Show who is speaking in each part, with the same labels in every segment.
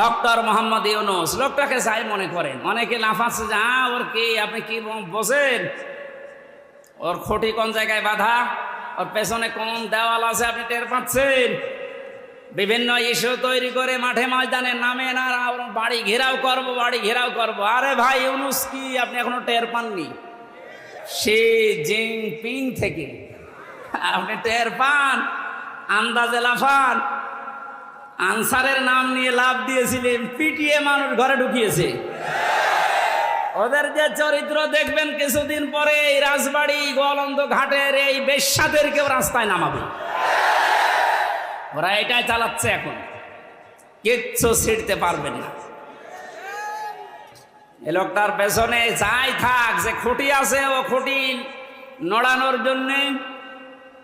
Speaker 1: Doctor Mohammad Yunus, লোকটাকে চাই মনে করেন। অনেকে লাফাচ্ছে যে ওর কি? আপনি কি বসেন। ওর খুঁটি কোন জায়গায় বাধা? ওর পেছনে কোন দেওয়াল আছে আপনি টের পাচ্ছেন? বিভিন্ন ইস্যু তৈরি করে মাঠে ময়দানে নামে না বাড়ি ঘেরাও করব, বাড়ি ঘেরাও করব। আরে ভাই, ইউনুস কি? আপনি এখনও টের পাননি? সে জিনপিং থেকে। আপনি টের পান? আন্দাজে লাফান। আনসারের নাম নিয়ে লাভ দিয়েছিলেন পিটিয়ে মানুষ ঘরে ঢুকিয়েছে। ওদের যে চরিত্র দেখবেন কিছুদিন পরে এই রাজবাড়ি, গোয়ালন্দ ঘাটের এই বেশ্যাদেরকেও রাস্তায় নামাবে। ওরা এটাই চালাচ্ছে এখন। কিচ্ছু ছিঁড়তে পারবেন না। এ লোকটার পেছনে যাই থাক, যে খুঁটি আছে, ও খুঁটি নড়ানোর জন্যে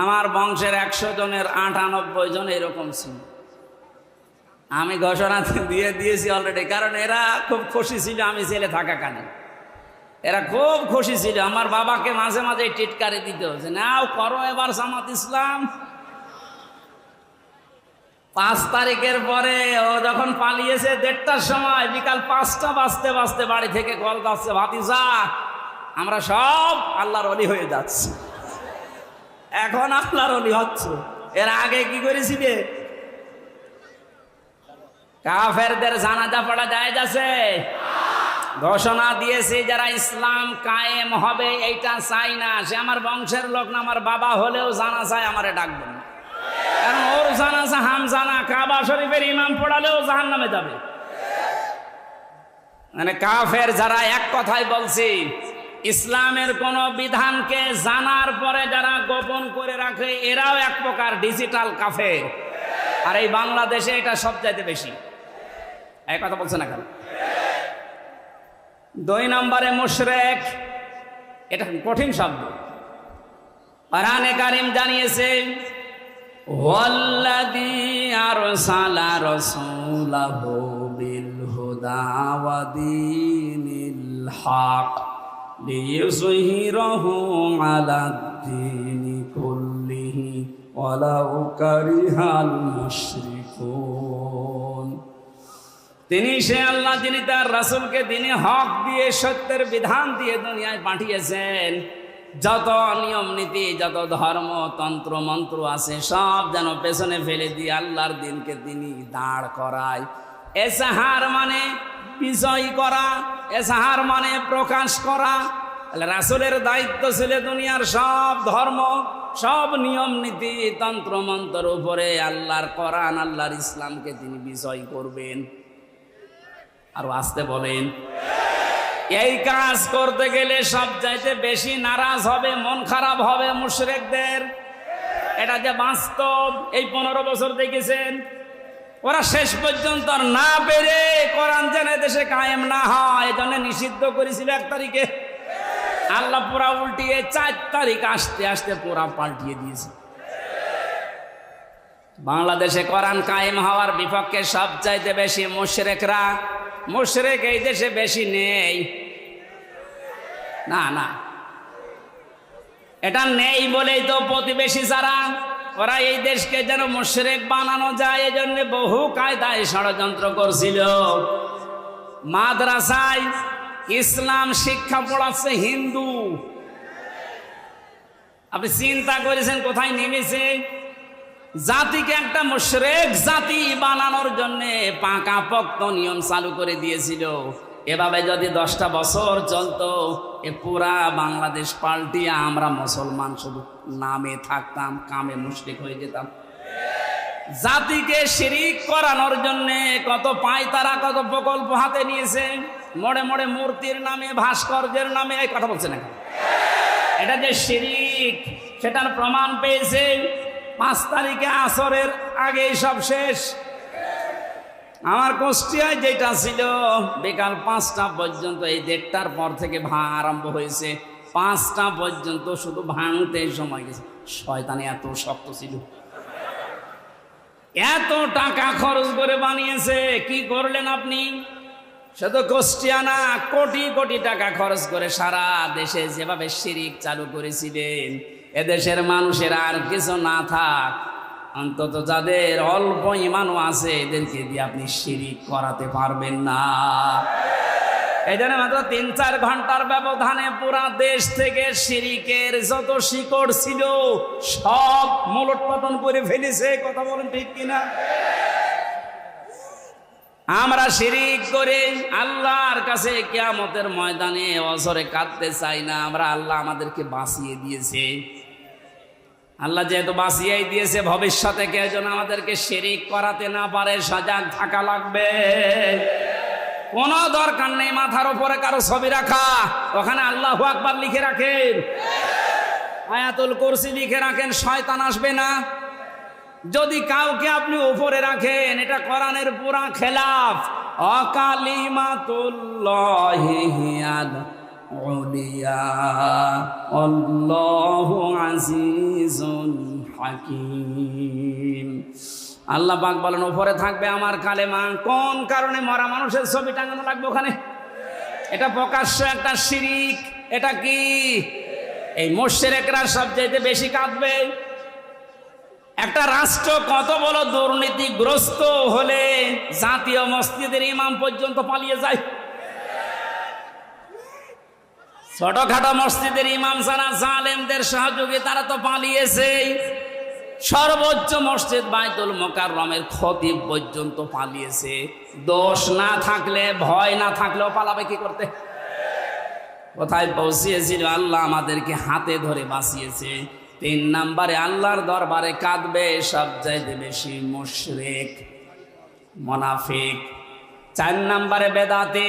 Speaker 1: আমার বংশের একশো জনের আটানব্বই জন এরকম ছিল। আমি ঘোষণা দিয়ে দিয়েছি অলরেডি কারণ এরা খুব খুশি ছিল আমি ছেলে থাকা কানে এরা খুব খুশি ছিল, আমার বাবাকে মাঝে মাঝে টিটকারি দিত যে, নাও করো এবার জামাত ইসলাম। পাঁচ তারিখের পরে ও যখন পালিয়েছে দেড়টার সময়, বিকাল পাঁচটা বাজতে বাজতে বাড়ি থেকে কল যাচ্ছে ভাতিজা, আমরা সব আল্লাহর অলি হয়ে যাচ্ছি। এখন আল্লাহর অলি হচ্ছে। এর আগে কি করেছিলে? কাফেরদের জানাজা পড়া যায় যাচ্ছে ঘোষণা দিয়েছে যারা ইসলাম কায়েম হবে, এইটা চাই না। সে আমার বংশের লোক না, আমার বাবা হলেও জানা চায় আমারে ডাকবেন না। কারণ ওর জানাজা হাম জানা। কাবা শরীফের ইমাম পড়ালেও জাহান নামে যাবে। মানে কাফের যারা এক কথাই বলছি ইসলামের কোন বিধানকে জানার পরে যারা গোপন করে রাখে, এরাও এক প্রকার ডিজিটাল কাফে আর এই বাংলাদেশে এটা সবচাইতে বেশি। এক কথা বলছে না কেন? দুই নম্বরে মুশরেক, এটা কঠিন শব্দ। কোরআনে কারিম জানিয়েছে হক। তিনি সে আল্লাহ, যিনি তার রাসূলকে তিনি হক দিয়ে, সত্যের বিধান দিয়ে দুনিয়ায় পাঠিয়েছেন, যত নিয়ম নীতি, যত ধর্ম, তন্ত্র, মন্ত্র আছে, সব যেন পেছনে ফেলে দিয়ে আল্লাহর দিনকে তিনি দাঁড় করায়। এসাহার মানে বিজয় করা এসাহার মানে প্রকাশ করা। রাসুলের দায়িত্ব ছিল দুনিয়ার সব ধর্ম, সব নিয়ম নীতি, তন্ত্র মন্ত্র উপরে আল্লাহর করান আল্লাহর ইসলামকে তিনি বিজয় করবেন। আর আসতে বলেন। এই কাজ করতে গেলে সব চাইতে বেশি নারাজ হবে, মন খারাপ হবে মুশরেকদের। এটা যে বাস্তব, এই পনেরো বছর দেখেছেন? ওরা শেষ পর্যন্ত না পেরে কোরআন যেন দেশে কায়েম না হয় এই জন্য নিষিদ্ধ করেছিল এক তারিখে। আল্লাহ পুরা উল্টিয়ে চার তারিখ আসতে আসতে পুরা পাল্টিয়ে দিয়েছে। বাংলাদেশে কোরআন কায়েম হওয়ার বিপক্ষে সবচাইতে বেশি মুশরেকরা, মুশরেক এই দেশে বেশি নেই। না না। এটা নেই বলেই তো প্রতিবেশী যারা ওরা এই দেশকে যেন মুশরেক বানানো যায় এই জন্য বহু কায়দায় ষড়যন্ত্র করছিল। মাদ্রাসায় ইসলাম শিক্ষা পড়াচ্ছে হিন্দু। আপনি চিন্তা করেছেন কোথায় নেমেছে? জাতিকে একটা মুশরেক জাতি বানানোর জন্য পাকা পক্ত নিয়ম চালু করে দিয়েছিল। এভাবে যদি দশটা বছর চলতো, এ পুরা বাংলাদেশ পাল্টিয়ে আমরা মুসলমান শুধু নামে থাকতাম, কামে মুশরিক হয়ে যেতাম। জাতিকে শিরিক করানোর জন্য কত পায়তারা কত প্রকল্প হাতে নিয়েছে। মোড়ে মোড়ে মূর্তির নামে, ভাস্কর্যের নামে, এই কথা বলছে না এটা যে শিরিক, সেটার প্রমাণ পেয়েছে। পাঁচ তারিখে আসরের আগে সব শেষ। আমার কুষ্টিয়ায় যেটা ছিল, বিকাল পাঁচটা পর্যন্ত, এই দেড়টার পর থেকে ভাঙ আরম্ভ হয়েছে। পাঁচটা পর্যন্ত শুধু ভাঙতে সময় গেছে। শয়তানে এত শক্ত ছিল। এত টাকা খরচ করে বানিয়েছে, কি করলেন আপনি? সে শুধু কুষ্টিয়ানা কোটি কোটি টাকা খরচ করে সারা দেশে যেভাবে শিরিক চালু করেছিলেন, এদেশের মানুষের আর কিছু না থাক অন্তত যাদের অল্প ইমানও আছে, এদেরকে দিয়ে আপনি শিরিক করাতে পারবেন না। এই জন্য মাত্র তিন চার ঘণ্টার ব্যবধানে পুরা দেশ থেকে শিরিকের যত শিকড় ছিল, সব মূলট পতন করে ফেলেছে, কথা বলেন ঠিক কিনা? আমরা শিরিক করে আল্লাহর কাছে কেয়ামতের ময়দানে অসরে কাঁদতে চাই না, আমরা আল্লাহ আমাদেরকে বাঁচিয়ে দিয়েছে। আল্লাহ যেহেতু বাঁচিয়েই দিয়েছে, ভবিষ্যতে কেউ যেন আমাদেরকে শিরিক করাতে না পারে, সজাগ থাকা লাগবে। কোনো দরকার নেই মাথার উপরে কারও ছবি রাখা। ওখানে আল্লাহ আকবার লিখে রাখেন। আয়াতুল কুরসি লিখে রাখেন, শয়তান আসবে না। যদি কাউকে আপনি উপরে রাখেন, এটা কোরআনের পুরা খেলাফ। অকালিমাতুল্লাহিয়াদ আল্লাহু পাক বলেন, উপরে থাকবে আমার কালেমা। কোন কারণে মরা মানুষের ছবি টাঙানো লাগবে ওখানে? এটা প্রকাশ্য একটা শিরিক। এটা কি? এই মোশেরেকরা সবচাইতে বেশি কাঁদবে। একটা রাষ্ট্র কত বড় দুর্নীতিগ্রস্ত হলে জাতীয় মসজিদের ইমাম পর্যন্ত পালিয়ে যায়। ছোটখাটো মসজিদের ইমাম যারা জালেমদের সহযোগী তারা তো পালিয়েছে। সর্বোচ্চ মসজিদ বাইতুল মোকাররমের খতিব পর্যন্ত পালিয়েছে। দোষ না থাকলে, ভয় না থাকলেও পালাবে কি করতে? কোথায় পৌঁছিয়েছিল আল্লাহ আমাদেরকে হাতে ধরে বাঁচিয়েছে। তিন নাম্বারে আল্লাহর দরবারে কাঁদবে সব চাইতে বেশি মুশরেক, মোনাফিক। চার নাম্বারে বেদাতে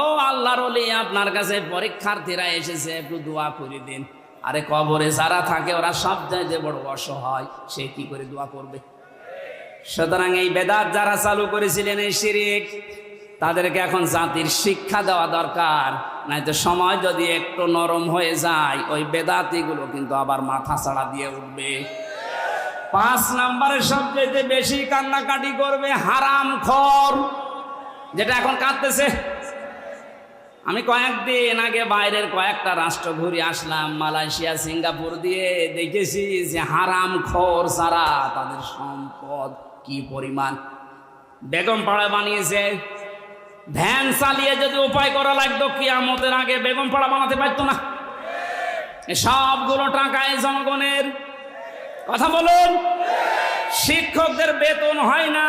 Speaker 1: ও আল্লাহর অলি আপনার কাছে পরীক্ষার্থীরা এসেছে, একটু দোয়া করে দিন। আরে কবরে যারা থাকে, ওরা সব চাইতে বড় অসহায়, সে কি করে দোয়া করবে? সুতরাং এই বেদাত যারা চালু করেছিলেন এই শিরিক, তাদেরকে এখন জাতির শিক্ষা দেওয়া দরকার। নয়তো সময় যদি একটু নরম হয়ে যায়, ওই বেদাতিগুলো কিন্তু আবার মাথা ছাড়া দিয়ে উঠবে। পাঁচ নম্বরে সবচেয়ে বেশি কান্নাকাটি করবে হারাম খর, যেটা এখন কাঁদতেছে। আমি কয়েকদিন আগে বাইরের কয়েকটা রাষ্ট্র ঘুরে আসলাম, মালয়েশিয়া, সিঙ্গাপুর দিয়ে দেখেছি যে হারাম খর সারা তাদের সম্পদ কি পরিমাণ। বেগম পাড়া বানিয়েছে। ভ্যান চালিয়ে যদি উপায় করা লাগতো, কিয়ামতের আগে বেগম পাড়া বানাতে পারতো না। সবগুলো টাকায় জনগণের কথা বলুন। শিক্ষকদের বেতন হয় না।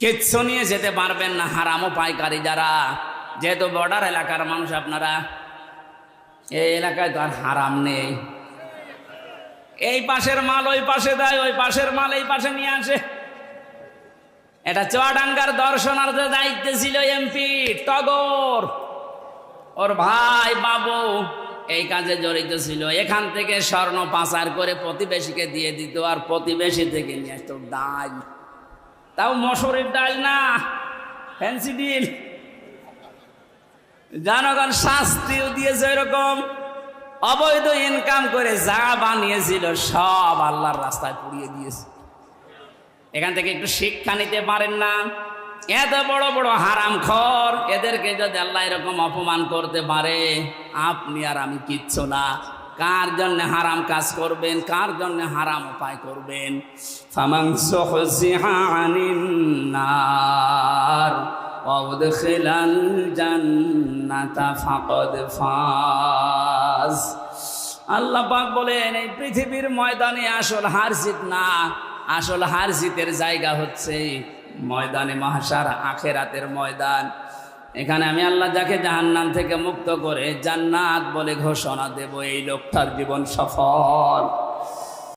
Speaker 1: কিচ্ছু নিয়ে যেতে পারবেন না হারামও পাইকারি যারা। যেহেতু বর্ডার এলাকার মানুষ আপনারা, এই এলাকায় তো আর হারাম নেই। এই পাশের মাল ওই পাশে দেয়, ওই পাশের মাল এই পাশে নিয়ে আসে। এটা চুয়াডাঙ্গার দর্শনার্থে দায়িত্বে ছিল এমপি টগর। ওর ভাই বাবু এই কাজে জড়িত ছিল। এখান থেকে স্বর্ণ পাচার করে প্রতিবেশীকে দিয়ে দিত আর প্রতিবেশী থেকে নিয়ে আসতো ডাল তাও মসুরের ডাল না। Fancy deal. জনগণ শাস্তিও দিয়েছে এরকম। অবৈধ ইনকাম করে যা বানিয়েছিল সব আল্লাহর রাস্তায় পুড়িয়ে দিয়েছে। এখান থেকে একটু শিক্ষা নিতে পারেন না। এত বড় বড় হারাম খর, এদেরকে যদি আল্লাহ এরকম অপমান করতে পারে, আপনি আর আমি কিচ্ছু না। কার জন্য হারাম কাজ করবেন? কার জন্য হারাম উপায় করবেন? নার, ওয়াদখিলাল জান্নাতা ফাকাদ ফাজ। আল্লাহ পাক বলেন, এই পৃথিবীর ময়দানে আসল হার জিত না, আসল হার জিতের জায়গা হচ্ছে ময়দানে মহাসার আখেরাতের ময়দান। এখানে আমি আল্লাহ যাকে জাহান্নাম থেকে মুক্ত করে জান্নাত বলে ঘোষণা দেব, এই লোকটার জীবন সফল।